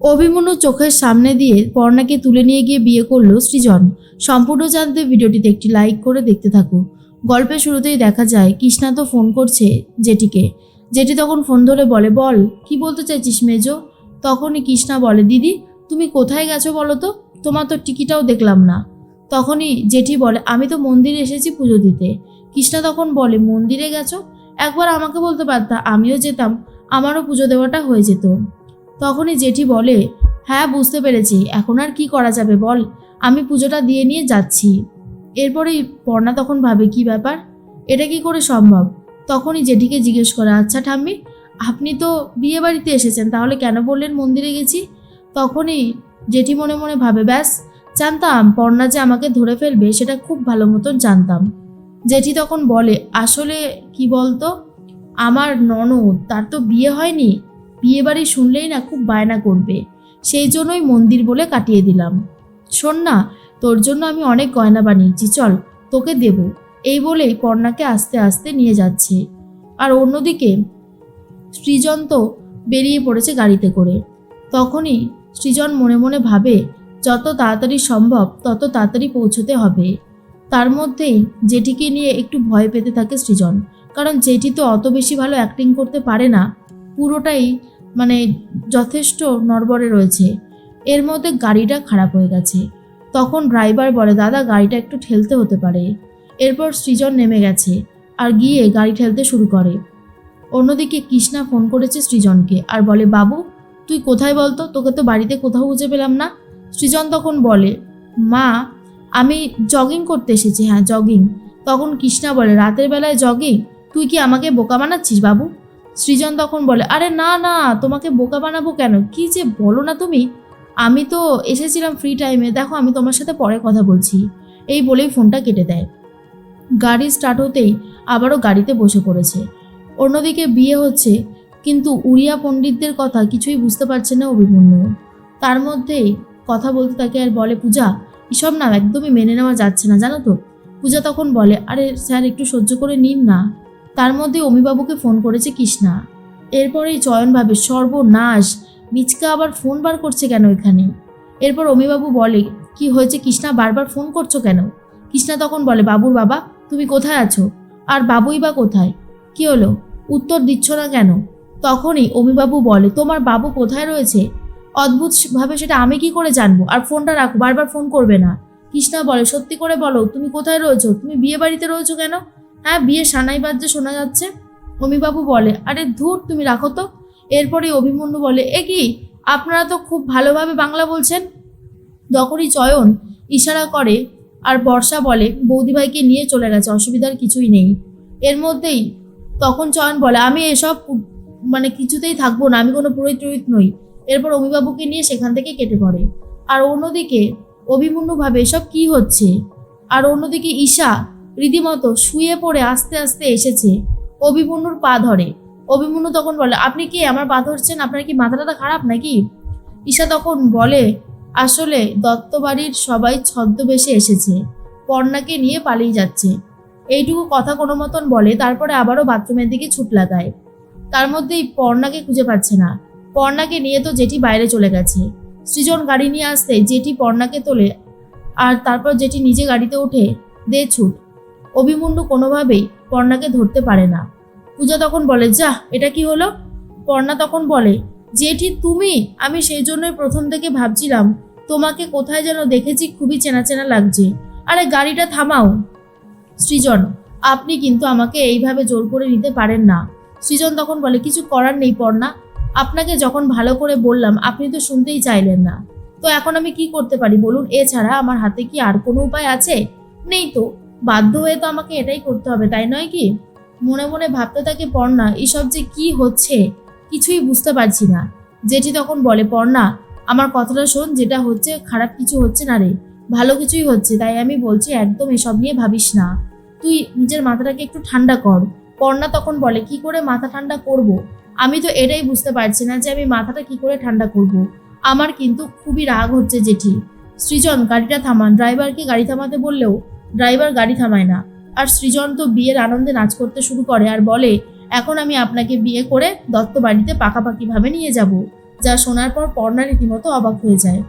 অভিমন্যু চোখের সামনে দিয়ে পর্ণাকে তুলে নিয়ে গিয়ে বিয়ে করল সৃজন। সম্পূর্ণ জানতে ভিডিওটিতে একটি লাইক করে দেখতে থাকো। গল্পের শুরুতেই দেখা যায়, কৃষ্ণা তো ফোন করছে জেঠিকে। জেঠি তখন ফোন ধরে বলে, বল, কি বলতে চাইছিস মেজো? তখনই কৃষ্ণা বলে, দিদি, তুমি কোথায় গেছো বলো তো? তোমার তো টিকিটাও দেখলাম না। তখনই জেঠি বলে, আমি তো মন্দিরে এসেছি পুজো দিতে। কৃষ্ণা তখন বলে, মন্দিরে গেছো? একবার আমাকে বলতে পারতা, আমিও যেতাম। আমারও পুজো দেওয়াটা হয়ে যেত। তখনই জেঠি বলে হ্যাঁ বুঝতে পেরেছি। এখন আর কি করা যাবে বল? আমি পুজোটা দিয়ে নিয়ে যাচ্ছি। এরপরেই পর্ণা তখন ভাবে, কি ব্যাপার? এটা কি করে সম্ভব? তখনই জেঠিকে জিজ্ঞেস করে আচ্ছা ঠাম্মি, আপনি তো বিয়ে বাড়িতে এসেছেন, তাহলে কেন বললেন মন্দিরে গেছি? তখনই জেঠি মনে মনে ভাবে, ব্যাস, জানতাম পর্ণা যে আমাকে ধরে ফেলবে, সেটা খুব ভালো মতন জানতাম। জেঠি তখন বলে, আসলে কি বলতো? আমার ননদ, তার তো বিয়ে হয়নি। বিয়ে বাড়ি শুনলেই না খুব বায়না করবে। সেই জন্যই মন্দির বলে কাটিয়ে দিলাম। শোন না, তোর জন্য আমি অনেক গয়না বানিয়েছি, চল, তোকে দেব। এই বলেই পর্ণাকে আস্তে আস্তে নিয়ে যাচ্ছে। আর অন্যদিকে সৃজন তো বেরিয়ে পড়েছে গাড়িতে করে। তখনই সৃজন মনে মনে ভাবে, যত তাড়াতাড়ি সম্ভব তত তাড়াতাড়ি পৌঁছতে হবে। তার মধ্যেই জেঠিকে নিয়ে একটু ভয় পেতে থাকে সৃজন। কারণ জেঠি তো অত বেশি ভালো অ্যাক্টিং করতে পারে না পুরোটাই মানে যথেষ্ট নড়বড়ে রয়েছে। এর মধ্যে গাড়িটা খারাপ হয়ে গেছে। তখন ড্রাইভার বলে, দাদা, গাড়িটা একটু ঠেলতে হতে পারে। এরপর সৃজন নেমে গেছে আর গিয়ে গাড়ি ঠেলতে শুরু করে। অন্যদিকে কৃষ্ণা ফোন করেছে সৃজনকে আর বলে, বাবু, তুই কোথায় বলতো? তোকে তো বাড়িতে কোথাও খুঁজে পেলাম না। সৃজন তখন বলে, মা, আমি জগিং করতে এসেছি। হ্যাঁ জগিং তখন কৃষ্ণা বলে, রাতের বেলায় জগিং তুই কি আমাকে বোকা বানাচ্ছিস বাবু? সৃজন তখন বলে, আরে না না, তোমাকে বোকা বানাবো কেন? কি যে বলো না তুমি? আমি তো এসেছিলাম ফ্রি টাইমে দেখো আমি তোমার সাথে পরে কথা বলছি। এই বলেই ফোনটা কেটে দেয়। গাড়ি স্টার্ট হতেই আবারও গাড়িতে বসে পড়েছে। অন্যদিকে বিয়ে হচ্ছে, কিন্তু উড়িয়া পণ্ডিতদের কথা কিছুই বুঝতে পারছে না অভিমন্যু। তার মধ্যেই কথা বলতে থাকে আর বলে, পূজা, এসব না একদমই মেনে নেওয়া যাচ্ছে না, জানো তো? পূজা তখন বলে, আরে স্যার, একটু সহ্য করে নিন না। তার মধ্যে অমিবাবুকে ফোন করেছে কৃষ্ণা। এরপরেই চয়ন ভাবে, সর্বনাশ, মিচকা আবার ফোন বার করছে কেন এখানে? এরপর অমিবাবু বলে, কি হয়েছে কৃষ্ণা, বারবার ফোন করছ কেন? কৃষ্ণা তখন বলে, বাবুর বাবা, তুমি কোথায় আছো? আর বাবুই বা কোথায়? কি হলো? উত্তর দিচ্ছ না কেন? তখনই অমিবাবু বলে, তোমার বাবু কোথায় রয়েছে? অদ্ভুতভাবে সেটা আমি কি করে জানব? আর ফোনটা রাখো, বারবার ফোন করবে না। কৃষ্ণা বলে, সত্যি করে বলো, তুমি কোথায় রয়েছো? তুমি বিয়ে বাড়িতে রয়েছো কেন? হ্যাঁ বিয়ে সানাই বাজ্যে শোনা যাচ্ছে। অমিবাবু বলে, আরে ধুর, তুমি রাখো তো। এরপরে অভিমন্যু বলে, এ কি? আপনারা তো খুব ভালোভাবে বাংলা বলছেন। তখনই চয়ন ইশারা করে আর বর্ষা বলে, বৌদিভাইকে নিয়ে চলে গেছে, অসুবিধার কিছুই নেই। এর মধ্যেই তখন চয়ন বলে, আমি এসব মানে কিছুতেই থাকব না, আমি কোনো পুরোহিত টুরোহিত নই। এরপর অমিবাবুকে নিয়ে সেখান থেকে কেটে পড়ে। আর অন্যদিকে অভিমন্যুভাবে এসব কি হচ্ছে? আর অন্যদিকে ঈশা রীতিমতো শুয়ে পড়ে আস্তে আস্তে এসেছে অভিমন্যুর পা ধরে। অভিমন্যু তখন বলে, আপনি কি আমার পা ধরছেন? আপনার কি মাথাটা খারাপ নাকি? ঈশা তখন বলে, আসলে দত্ত বাড়ির সবাই ছদ্মবেশে এসেছে। পর্ণাকে নিয়ে পালিয়ে যাচ্ছে। এইটুকু কথা কোনো মতন বলে তারপরে আবারও বাথরুমের দিকে ছুট লাগায়। তার মধ্যেই পর্ণাকে খুঁজে পাচ্ছে না। পর্ণাকে নিয়ে তো জেঠি বাইরে চলে গেছে। সৃজন গাড়ি নিয়ে আসতে জেঠি পর্ণাকে তোলে আর তারপর জেঠি নিজে গাড়িতে ওঠে দে ছুট। অভিমন্যু কোনোভাবেই পর্ণাকে ধরতে পারে না। পূজা তখন বলে, যা, এটা কি হলো? পর্ণা তখন বলে, জেঠি, তুমি? আমি সেই জন্যই প্রথম থেকে ভাবছিলাম, তোমাকে কোথায় যেন দেখেছি, খুবই চেনা চেনা লাগছে। আরে, গাড়িটা থামাও। সৃজন, আপনি কিন্তু আমাকে এইভাবে জোর করে নিতে পারেন না। সৃজন তখন বলে, কিছু করার নেই পর্ণা। আপনাকে যখন ভালো করে বললাম, আপনি তো শুনতেই চাইলেন না। তো এখন আমি কি করতে পারি বলুন? এছাড়া আমার হাতে কি আর কোনো উপায় আছে? নেই তো। বাধ্য হয়ে তো আমাকে এটাই করতে হবে, তাই নয় কি? মনে মনে ভাবতে থাকে পর্ণা, এসব যে কি হচ্ছে কিছুই বুঝতে পারছি না। জেঠি তখন বলে, পর্ণা, আমার কথাটা শোন, যেটা হচ্ছে খারাপ কিছু হচ্ছে না রে, ভালো কিছুই হচ্ছে, তাই আমি বলছি একদম এসব নিয়ে ভাবিস না। তুই নিজের মাথাটাকে একটু ঠান্ডা কর। পর্ণা তখন বলে, কি করে মাথা ঠান্ডা করব। আমি তো এটাই বুঝতে পারছি না যে আমি মাথাটা কি করে ঠান্ডা করব। আমার কিন্তু খুবই রাগ হচ্ছে জেঠি। সৃজন, গাড়িটা থামান, ড্রাইভারকে গাড়ি থামাতে বললেও ড্রাইভার গাড়ি থামায় না। আর সৃজন তো বিয়ের আনন্দে নাচ করতে শুরু করে আর বলে, এখন আমি আপনাকে বিয়ে করে দত্ত বাড়িতে পাকাপাকিভাবে নিয়ে যাব। যা শোনার পর পর্ণা রীতিমতো অবাক হয়ে যায়।